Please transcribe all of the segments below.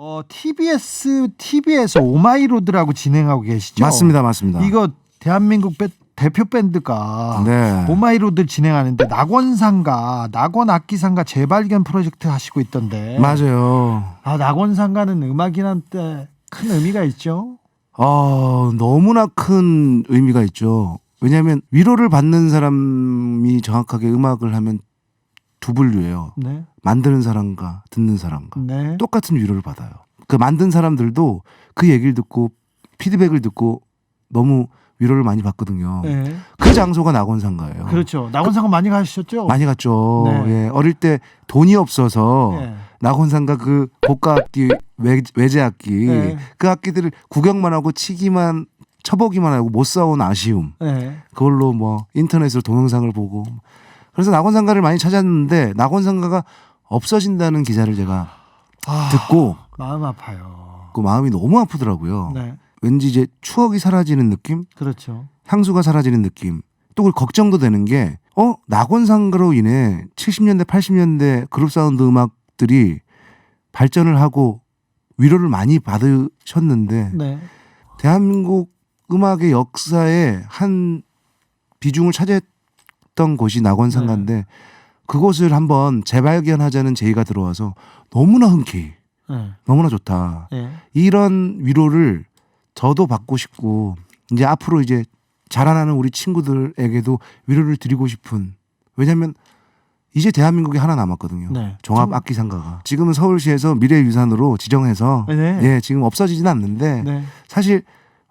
어, TBS TV에서 오마이로드라고 진행하고 계시죠? 맞습니다, 맞습니다. 이거 대한민국 밴- 대표 밴드가 네. 오마이로드 진행하는데 낙원상가, 낙원 악기상가 재발견 프로젝트 하시고 있던데. 맞아요. 아 낙원상가는 음악인한테 큰 의미가 있죠. 어, 너무나 큰 의미가 있죠. 왜냐하면 위로를 받는 사람이 정확하게 음악을 하면 두 분류예요. 네, 만드는 사람과 듣는 사람과 네, 똑같은 위로를 받아요. 그 만든 사람들도 그 얘기를 듣고 피드백을 듣고 너무 위로를 많이 받거든요. 네. 그 장소가 낙원상가예요. 그렇죠. 낙원상가 많이 가셨죠? 많이 갔죠. 네. 예, 어릴 때 돈이 없어서 네. 낙원상가 그 고가 악기 외, 외제 악기 네. 그 악기들을 구경만 하고 치기만 쳐보기만 하고 못 사온 아쉬움 네. 그걸로 뭐 인터넷으로 동영상을 보고 그래서 낙원상가를 많이 찾았는데 낙원상가가 없어진다는 기사를 제가 아, 듣고 마음 아파요. 그 마음이 너무 아프더라고요. 네, 왠지 이제 추억이 사라지는 느낌, 그렇죠. 향수가 사라지는 느낌. 또그 걱정도 되는 게 어, 낙원상가로 인해 70년대 80년대 그룹 사운드 음악들이 발전을 하고 위로를 많이 받으셨는데 네, 대한민국 음악의 역사에 한 비중을 차지했 던 곳이 낙원상가인데 그곳을 한번 재발견하자는 제의가 들어와서 너무나 흔쾌히 네, 너무나 좋다. 네. 이런 위로를 저도 받고 싶고 이제 앞으로 이제 자라나는 우리 친구들에게도 위로를 드리고 싶은 왜냐하면 이제 대한민국에 하나 남았거든요. 네. 종합 좀- 악기 상가가 지금은 서울시에서 미래유산으로 지정해서 네. 예 지금 없어지진 않는데 네. 사실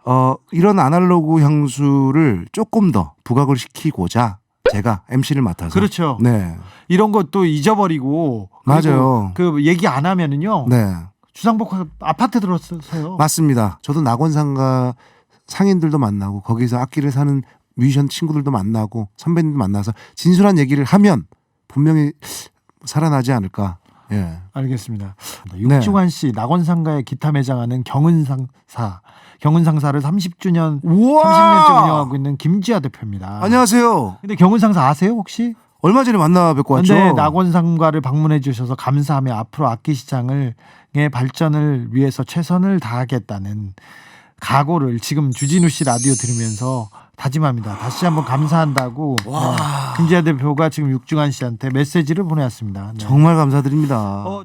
어 이런 아날로그 향수를 조금 더 부각을 시키고자 제가 MC를 맡아서 그렇죠. 네 이런 것도 잊어버리고 맞아요. 그 얘기 안 하면은요. 네 주상복 아파트 들었어요. 맞습니다. 저도 낙원상가 상인들도 만나고 거기서 악기를 사는 뮤지션 친구들도 만나고 선배님도 만나서 진솔한 얘기를 하면 분명히 살아나지 않을까. 예. 알겠습니다. 네. 육중환 씨 낙원상가에 기타 매장하는 경은상사 경은상사를 30주년 우와! 30년째 운영하고 있는 김지아 대표입니다. 안녕하세요. 근데 경은상사 아세요 혹시? 얼마 전에 만나 뵙고 왔죠. 근데 낙원상가를 방문해 주셔서 감사하며 앞으로 악기 시장을 의 발전을 위해서 최선을 다하겠다는 각오를 지금 주진우 씨 라디오 들으면서 다짐합니다. 다시 한번 감사한다고 네, 김지아 대표가 지금 육중환 씨한테 메시지를 보내왔습니다. 네. 정말 감사드립니다. 어,